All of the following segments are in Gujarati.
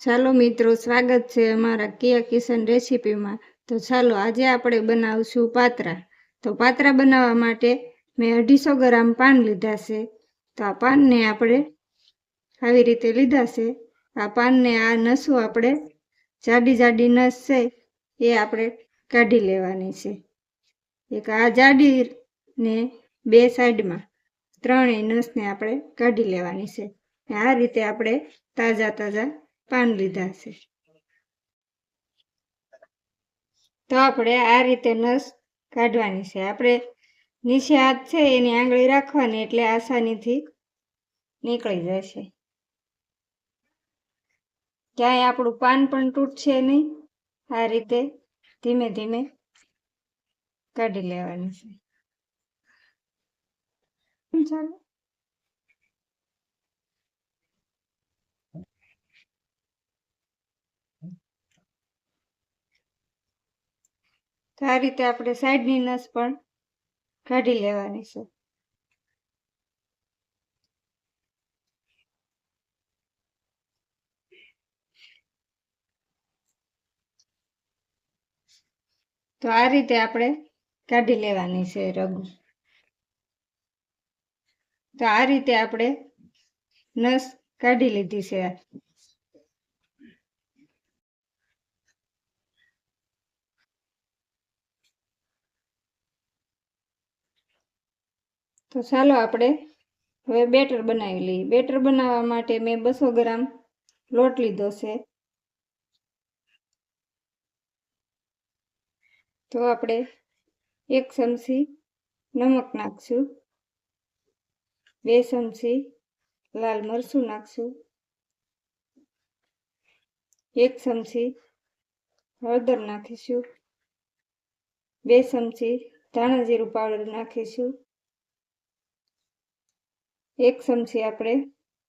ચાલો મિત્રો, સ્વાગત છે અમારા કિયા કિશન રેસીપીમાં. તો ચાલો, આજે આપણે બનાવશું પાત્રા. તો પાત્રા બનાવવા માટે મેં અઢીસો ગ્રામ પાન લીધા છે. તો આ પાનને આપણે આવી રીતે લીધા છે. આ પાનને આ નસું આપણે જાડી જાડી નસ છે એ આપણે કાઢી લેવાની છે. એક આ જાડી ને બે સાઈડમાં ત્રણેય નસને આપણે કાઢી લેવાની છે. આ રીતે આપણે તાજા તાજા પાન લીધા છે. તો આપણે આ રીતે નસ કાઢવાની છે. આપણે નીચે હાથ છે એની આંગળી રાખવાની એટલે આસાનીથી નીકળી જશે ક્યાંય આપણું પાન પણ તૂટશે નહીં. આ રીતે ધીમે ધીમે કાઢી લેવાની છે. ચાલો તો આ રીતે આપણે સાઈડની નસ પણ કાઢી લેવાની છે. તો આ રીતે આપણે કાઢી લેવાની છે રગુ. તો આ રીતે આપણે નસ કાઢી લીધી છે. તો ચાલો આપણે હવે બેટર બનાવી લઈએ. બેટર બનાવવા માટે મેં બસો ગ્રામ લોટ લીધો છે. તો આપણે એક ચમચી નમક નાખશું. બે ચમચી લાલ મરચું નાખશું એક ચમચી હળદર નાખીશું બે ચમચી ધાણા જીરું પાવડર નાખીશું એક ચમચી આપણે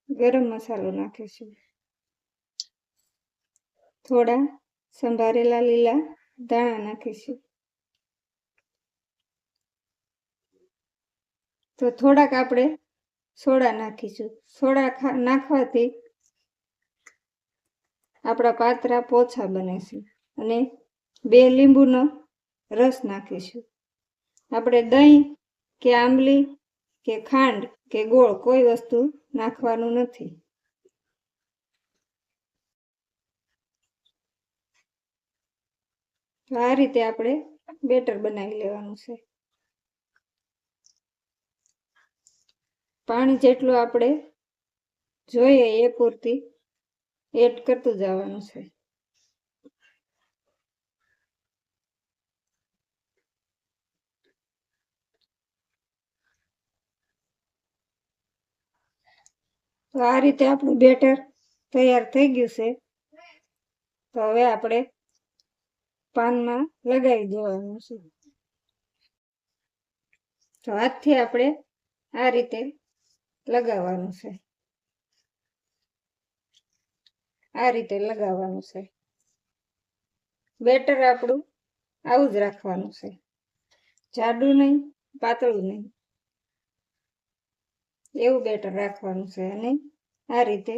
ગરમ મસાલો નાખીશું થોડા સંભારેલા લીલા દાણા નાખીશું તો થોડાક આપણે સોડા નાખીશું. સોડા નાખવાથી આપણા પાતરા પોછા બને અને બે લીંબુનો રસ નાખીશું. આપણે દહીં કે આંબલી કે ખાંડ કે ગોળ કોઈ વસ્તુ નાખવાનું નથી. આ રીતે આપણે બેટર બનાવી લેવાનું છે. પાણી જેટલું આપણે જોઈએ એ પૂરતી એડ કરતું જવાનું છે. તો આ રીતે આપણું બેટર તૈયાર થઈ ગયું છે. તો હવે આપણે પાનમાં લગાવી દેવાનું છે. તો હાથથી આપણે આ રીતે લગાવવાનું છે. આ રીતે લગાવવાનું છે. બેટર આપણું આવું જ રાખવાનું છે. જાડું નહીં, પાતળું નહીં. એવું બેટર રાખવાનું છે અને આ રીતે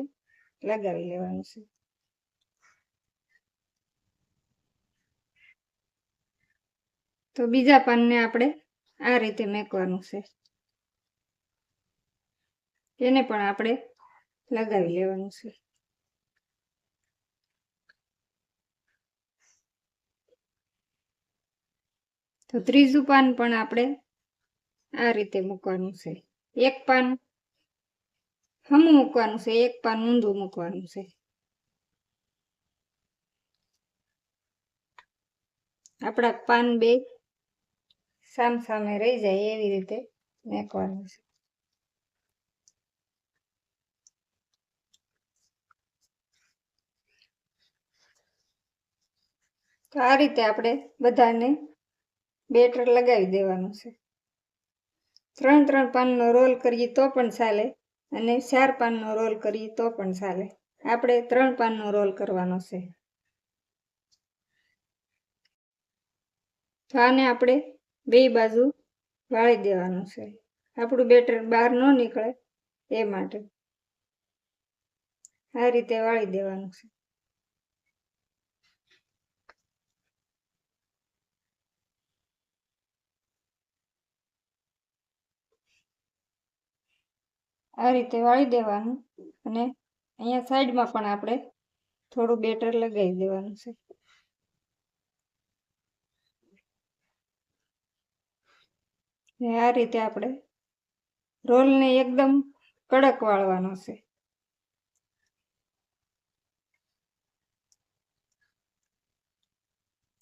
લગાવી લેવાનું છે. તો બીજા પાનને આપણે આ રીતે મેકવાનું છે. એને પણ આપણે લગાવી લેવાનું છે. તો ત્રીજું પાન પણ આપણે આ રીતે મૂકવાનું છે. એક પાન હમું મૂકવાનું છે, એક પાન ઊંધું મૂકવાનું છે. આપણા પાન બે સામ સામે રહી જાય એવી રીતે મેકવાનું છે. તો આ રીતે આપણે બધાને બેટર લગાવી દેવાનું છે. ત્રણ ત્રણ પાનનો રોલ કરીએ તો પણ ચાલે અને ચાર પાનનો રોલ કરીએ તો પણ ચાલે. આપણે ત્રણ પાનનો રોલ કરવાનો છે. તો આને આપણે બે બાજુ વાળી દેવાનું છે. આપણું બેટર બહાર ન નીકળે એ માટે. આ રીતે વાળી દેવાનું છે. આ રીતે વાળી દેવાનું અને અહીંયા સાઈડમાં પણ આપણે થોડું બેટર લગાવી દેવાનું છે. આ રીતે આપણે રોલને એકદમ કડક વાળવાનો છે.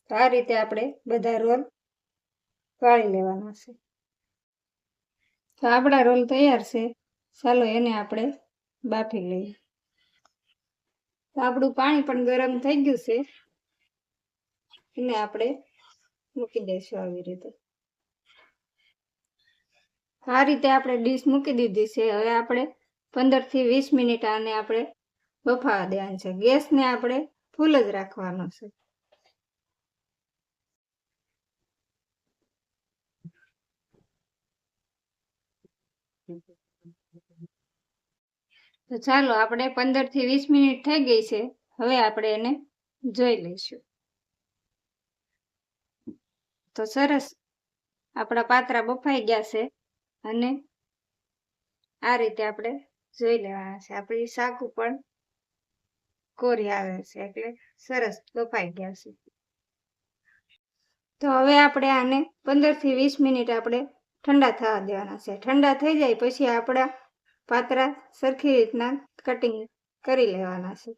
આ રીતે આપણે બધા રોલ વાળી લેવાના છે. તો આપણા રોલ તૈયાર છે. ચાલો એને આપણે બાફી લઈએ. તો આપણું પાણી પણ ગરમ થઈ ગયું છે. એને આપણે મૂકી દઈશું આવી રીતે. આ રીતે આપણે ડીશ મૂકી દીધી છે. હવે આપણે પંદરથી વીસ મિનિટ આને આપણે બફાવા દેવાનું છે. ગેસને આપણે ફૂલ જ રાખવાનો છે. તો ચાલો, આપણે પંદરથી વીસ મિનિટ થઈ ગઈ છે. હવે આપણે એને જોઈ લઈશું. તો સરસ, આપણા પાત્રા બફાઈ ગયા છે અને આ રીતે આપણે જોઈ લેવાના છે. આપણી શાક પણ કોરી આવે છે એટલે સરસ બફાઈ ગયા છે. તો હવે આપણે આને પંદરથી વીસ મિનિટ આપણે ઠંડા થવા દેવાના છે. ઠંડા થઈ જાય પછી આપણા પાત્રા સરખી રીતના કટિંગ કરી લેવાના છે.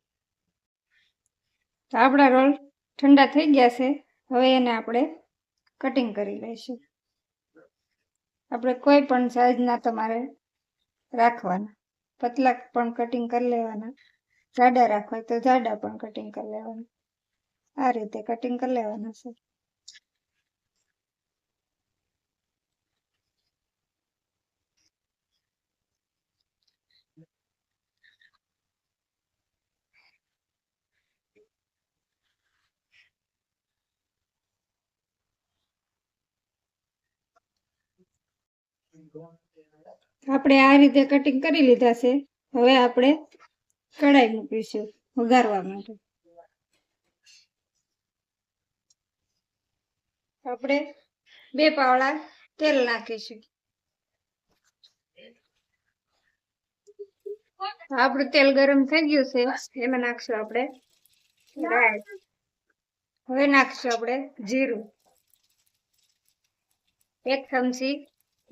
તો આપણા રોલ ઠંડા થઈ ગયા છે. હવે એને આપણે કટિંગ કરી લઈશું. આપણે કોઈ પણ સાઈઝના તમારે રાખવાના. પતલા પણ કટિંગ કરી લેવાના. જાડા રાખવા તો જાડા પણ કટિંગ કરી લેવાના. આ રીતે કટિંગ કરી લેવાના છે. આપણે આ રીતે કટિંગ કરી લીધા છે. હવે આપણે કઢાઈ મૂકીશું વઘારવા માટે. આપણે બે પાવડા તેલ નાખીશું. આપણું તેલ ગરમ થઈ ગયું છે, એમાં નાખશું આપણે હવે નાખશું આપણે જીરું. એક ચમચી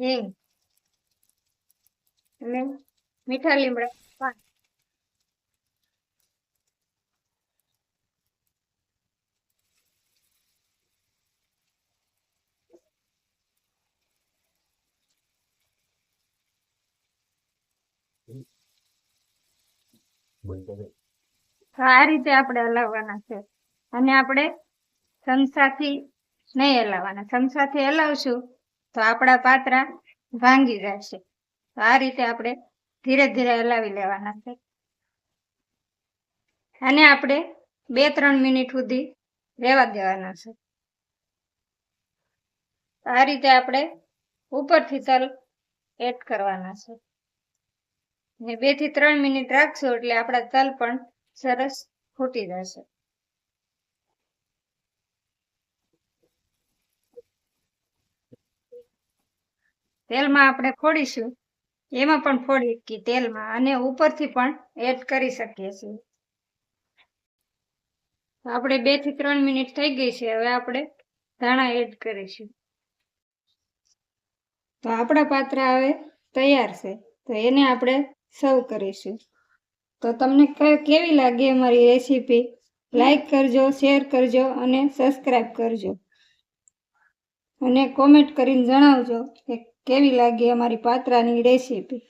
હિંગ અને મીઠા લીમડા, પાન. આ રીતે આપણે હલાવવાના છે. અને આપણે ચમચાથી નહીં હલાવવાના. ચમચાથી હલાવશું તો આપણા પાત્રા ભાંગી જશે. તો આ રીતે આપણે ધીરે ધીરે હલાવી લેવાના છે. અને આપણે બે ત્રણ મિનિટ સુધી રહેવા દેવાના છે. આ રીતે આપણે ઉપરથી તલ એડ કરવાના છે. ને બેથી ત્રણ મિનિટ રાખશું એટલે આપણા તલ પણ સરસ ફૂટી જશે. તેલમાં આપણે ફોડીશું. એમાં પણ ફોડી શકીએ તેલમાં અને ઉપરથી પણ એડ કરી શકીએ છીએ. આપણે બેથી ત્રણ મિનિટ થઈ ગઈ છે. હવે આપણે ધાણા એડ કરીશું. તો આપણા પાત્રા હવે તૈયાર છે. તો એને આપણે સર્વ કરીશું. તો તમને કેવી લાગી અમારી રેસીપી લાઈક કરજો શેર કરજો અને સબસ્ક્રાઈબ કરજો. અને કોમેન્ટ કરીને જણાવજો કે કેવી લાગી અમારી પાત્રાની રેસીપી